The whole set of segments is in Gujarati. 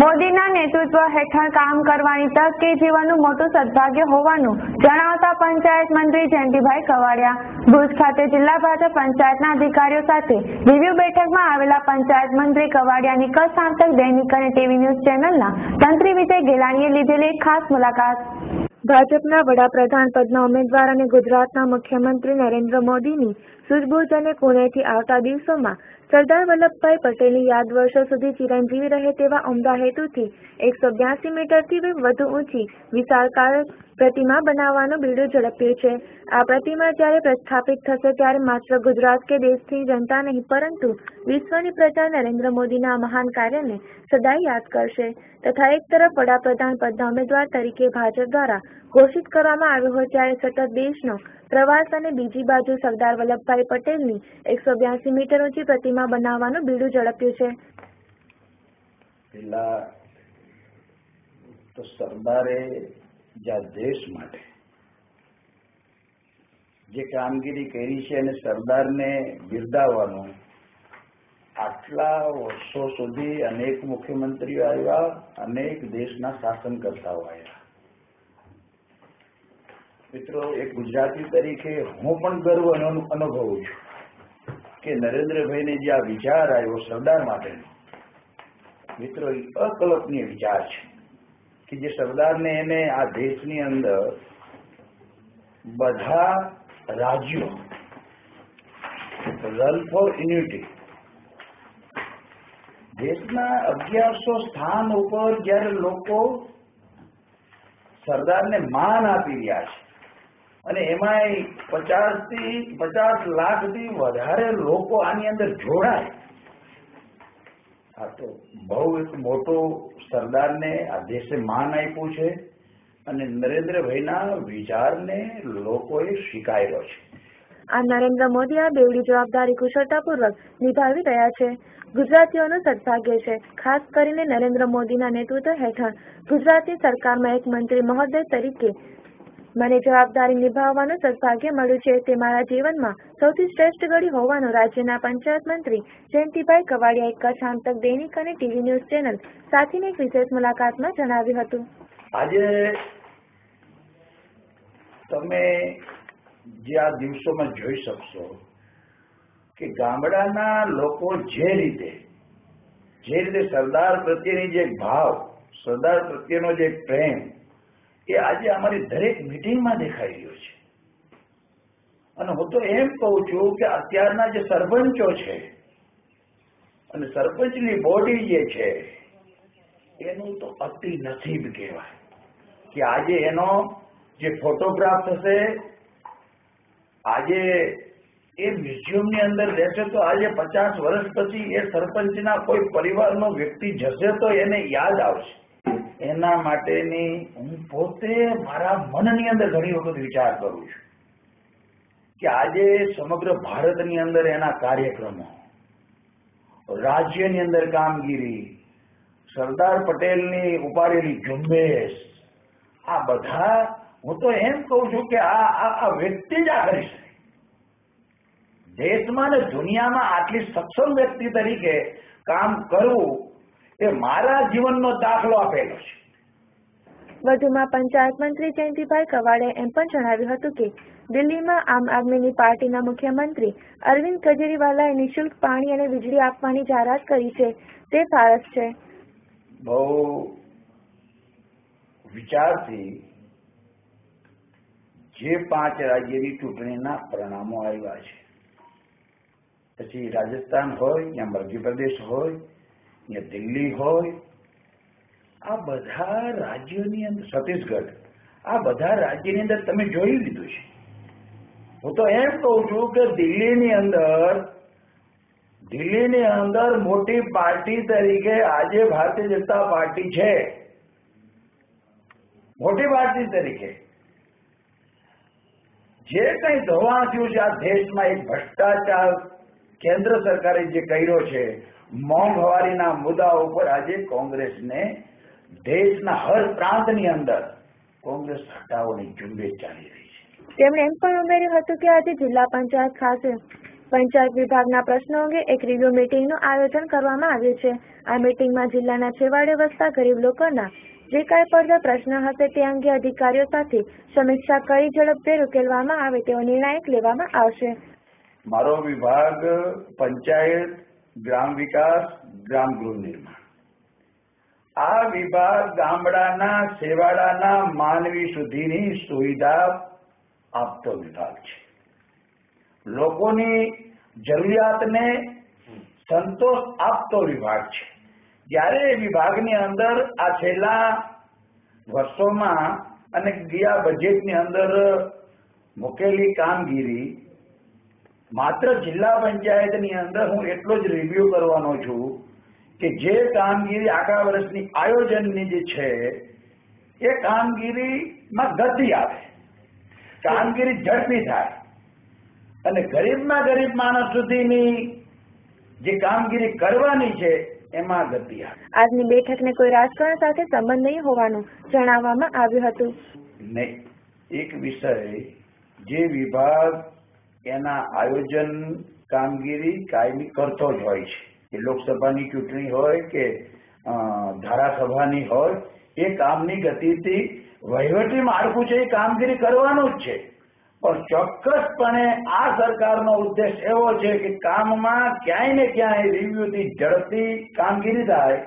મોદીના નેતૃત્વ હેઠળ કામ કરવાની તક કે જીવનનું મોટું સદભાગ્ય હોવાનું જણાવતા પંચાયત મંત્રી જયંતિભાઈ કવાડિયા. ભુજ ખાતે જિલ્લા ભાજપ પંચાયતના અધિકારીઓ સાથે રિવ્યુ બેઠકમાં આવેલા પંચાયત મંત્રી કવાડિયાની કચ્છ દૈનિક અને ટીવી ન્યૂઝ ચેનલના તંત્રી વિજય ગેલાણીએ લીધેલી એક ખાસ મુલાકાત. ભાજપના વડાપ્રધાન પદના ઉમેદવાર અને ગુજરાતના મુખ્યમંત્રી નરેન્દ્ર મોદીની સૂઝબૂઝ અને કુનેથી આવતા દિવસોમાં સરદાર વલ્લભભાઈ પટેલની યાદ વર્ષો સુધી ચિરંજીવી રહે તેવા ઉમદા હેતુથી એકસો બ્યાસી મીટરથી વધુ ઊંચી વિશાળકાય પ્રતિમા બનાવવાનું બીડું ઝડપ્યું છે. આ પ્રતિમા જ્યારે પ્રસ્થાપિત થશે ત્યારે માત્ર ગુજરાત કે દેશની જનતા નહીં, પરંતુ વિશ્વની પ્રજા નરેન્દ્ર મોદીના મહાન કાર્યને સદાય યાદ કરશે. તથા એક તરફ વડાપ્રધાન પદના ઉમેદવાર તરીકે ભાજપ દ્વારા ઘોષિત કરવામાં આવ્યો હોય ત્યારે સતત દેશનો પ્રવાસ અને બીજી બાજુ સરદાર વલ્લભભાઈ પટેલની એકસો બ્યાસી મીટર ઊંચી પ્રતિમા બનાવવાનું બીડું ઝડપ્યું છે. પેલા તો સરદારે દેશ માટે જે કામગીરી કરી છે અને સરદારને બિરદાવવાનું આટલા વર્ષો સુધી અનેક મુખ્યમંત્રીઓ આવ્યા, અનેક દેશના શાસનકર્તાઓ આવ્યા. મિત્રો, એક ગુજરાતી તરીકે હું પણ ગર્વ અનુભવું છું. કે નરેન્દ્રભાઈને જે આ વિચાર આવ્યો સરદાર માટેનો, મિત્રો, એ અકલ્પનીય વિચાર છે કે જે સરદારને એને આ દેશની અંદર બધા રાજ્યો રન ફોર યુનિટી દેશના અગિયારસો સ્થાન ઉપર જ્યારે લોકો સરદારને માન આપી રહ્યા છે અને એમાંય પચાસથી પચાસ લાખથી વધારે લોકો આની અંદર જોડાય. આ તો બહુ એક મોટો સરદારને આ દેશે માન આપ્યું છે અને નરેન્દ્રભાઈના વિચારને લોકોએ સ્વીકાર્યો છે. આ નરેન્દ્ર મોદી આ બેવડી જવાબદારી કુશળતાપૂર્વક નિભાવી રહ્યા છે. ગુજરાતીઓનું સદભાગ્ય છે. ખાસ કરીને નરેન્દ્ર મોદીના નેતૃત્વ હેઠળ ગુજરાતની સરકારમાં એક મંત્રી મહોદય તરીકે મને જવાબદારી નિભાવવાનું સદભાગ્ય મળ્યું છે તે મારા જીવનમાં સૌથી શ્રેષ્ઠ ઘડી હોવાનું રાજ્યના પંચાયત મંત્રી જયંતિભાઈ કવાડિયાએ કચ્છ આમતક દૈનિક અને ટીવી ન્યૂઝ ચેનલ સાથેની એક વિશેષ મુલાકાતમાં જણાવ્યું હતું. આજે તમે જે આ દિવસોમાં જોઈ શકશો કે ગામડાના લોકો જે રીતે જે રીતે સરદાર પ્રત્યેની જે ભાવ, સરદાર પ્રત્યેનો જે પ્રેમ એ આજે અમારી દરેક મિટિંગમાં દેખાઈ રહ્યો છે. અને હું તો એમ કહું છું કે અત્યારના જે સરપંચો છે, અને સરપંચની બોડી જે છે, એનું તો અતિ નસીબ કહેવાય કે આજે એનો જે ફોટોગ્રાફ થશે, આજે એ મ્યુઝિયમની અંદર રહેશે તો આજે પચાસ વર્ષ પછી એ સરપંચના કોઈ પરિવારનો વ્યક્તિ જશે તો એને યાદ આવશે. એના માટેની હું પોતે મારા મનની અંદર ઘણી વખત વિચાર કરું છું કે આજે સમગ્ર ભારતની અંદર એના કાર્યક્રમો, રાજ્યની અંદર કામગીરી, સરદાર પટેલની ઉપાડેલી ઝુંબેશ, આ બધા હું તો એમ કહું છું કે આ આ વ્યક્તિ જ આ કરી શકે દેશમાં ને દુનિયામાં આટલી સક્ષમ વ્યક્તિ તરીકે કામ કરવું એ મારા જીવનનો દાખલો આપેલો છે. વધુમાં પંચાયત મંત્રી જયંતિભાઈ કવાડે એમ પણ જણાવ્યું હતું કે દિલ્હીમાં આમ આદમીની પાર્ટીના મુખ્યમંત્રી અરવિંદ કેજરીવાલાએ નિઃશુલ્ક પાણી અને વીજળી આપવાની જાહેરાત કરી છે. તે ફારસ છે. બહુ વિચારથી જે પાંચ રાજ્યની ચૂંટણીના પરિણામો આવ્યા છે. પછી રાજસ્થાન હોય યા મધ્યપ્રદેશ હોય યા દિલ્હી હોય, આ બધા રાજ્યોની અંદર, છત્તીસગઢ, આ બધા રાજ્યની અંદર તમે જોઈ લીધું છે. હું તો એમ કહું છું કે દિલ્હીની અંદર દિલ્હીની અંદર મોટી પાર્ટી તરીકે આજે ભારતીય જનતા પાર્ટી છે. મોટી પાર્ટી તરીકે. જે કંઈ ધોવાણ થયું છે, આ દેશમાં એક ભ્રષ્ટાચાર કેન્દ્ર સરકારે જે કર્યો છે મોંઘવારીના મુદ્દા ઉપર આજે કોંગ્રેસને દેશના હર પ્રાંતની અંદર કોંગ્રેસ હટાવવાની ઝુંબેશ ચાલી રહી છે. તેમણે એમ પણ ઉમેર્યું હતું કે આજે જિલ્લા પંચાયત ખાતે પંચાયત વિભાગના પ્રશ્નો અંગે એક રિવ્યુ મીટિંગનું આયોજન કરવામાં આવ્યું છે. આ મીટિંગમાં જિલ્લાના છેવાડે વસતા ગરીબ લોકોના જે કાંઈ પડતા પ્રશ્ન હશે તે અંગે અધિકારીઓ સાથે સમીક્ષા કરી ઝડપભેર ઉકેલવામાં આવે તેવો નિર્ણાયક લેવામાં આવશે. મારો વિભાગ પંચાયત ગ્રામ વિકાસ, ગ્રામ ગૃહ નિર્માણ. આ વિભાગ ગામડાના, છેવાડાના માનવી સુધીની સુવિધા આપતો વિભાગ છે. લોકોની જરૂરિયાતને સંતોષ આપતો વિભાગ છે. જ્યારે વિભાગની અંદર આ છેલ્લા વર્ષોમાં અને ગયા બજેટની અંદર મૂકેલી કામગીરી માત્ર જિલ્લા પંચાયતની અંદર હું એટલો જ રિવ્યુ કરવાનો છું કે જે કામગીરી આખા વર્ષની આયોજનની જે છે એ કામગીરીમાં ગતિ આવે. કામગીરી ઝડપી થાય. અને ગરીબમાં ગરીબ માણસ સુધીની જે કામગીરી કરવાની છે એમાં ગતિ આવે. આજની બેઠકને કોઈ રાજકારણ સાથે સંબંધ નહીં હોવાનું જણાવવામાં આવ્યું હતું. નહીં. એક વિષય જે વિભાગ એના આયોજન કામગીરી કાયમી કરતો જ હોય છે. એ લોકસભાની ચૂંટણી હોય કે ધારાસભાની હોય, એ કામની ગતિથી વહીવટી માળખું છે એ કામગીરી કરવાનું જ છે. પણ ચોક્કસપણે આ સરકારનો ઉદ્દેશ એવો છે કે કામમાં ક્યાંય ને ક્યાંય રિવ્યુથી ઝડપથી કામગીરી થાય,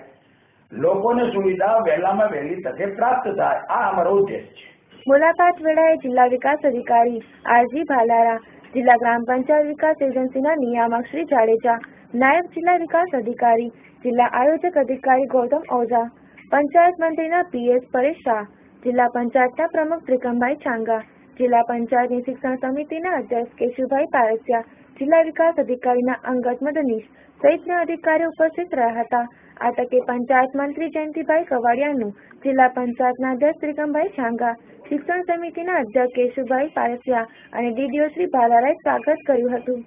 લોકોને સુવિધા વહેલામાં વહેલી તકે પ્રાપ્ત થાય, આ અમારો ઉદ્દેશ છે. મુલાકાત વેળાએ જિલ્લા વિકાસ અધિકારી આરજી ભાલારા જિલ્લા ગ્રામ પંચાયત વિકાસ એજન્સીના નિયામક શ્રી જાડેજા, નાયબ જિલ્લા વિકાસ અધિકારી, જિલ્લા આયોજક અધિકારી ગૌતમ ઓઝા, પંચાયત મંત્રીના પીએસ પરેશ શાહ, જિલ્લા પંચાયતના પ્રમુખ ત્રિકમભાઈ છાંગા, જિલ્લા પંચાયતની શિક્ષણ સમિતિના અધ્યક્ષ કેશુભાઈ પારસિયા, જિલ્લા વિકાસ અધિકારીના અંગત મદનીશ સહિતના અધિકારીઓ ઉપસ્થિત રહ્યા હતા. આ તકે પંચાયત મંત્રી જયંતિભાઈ કવાડિયાનું જિલ્લા પંચાયતના અધ્યક્ષ ત્રિકમભાઈ છાંગા શિક્ષણ સમિતિના અધ્યક્ષ કેશુભાઈ પારસિયા અને ડીડીઓ શ્રી ભાલારાએ સ્વાગત કર્યું હતું.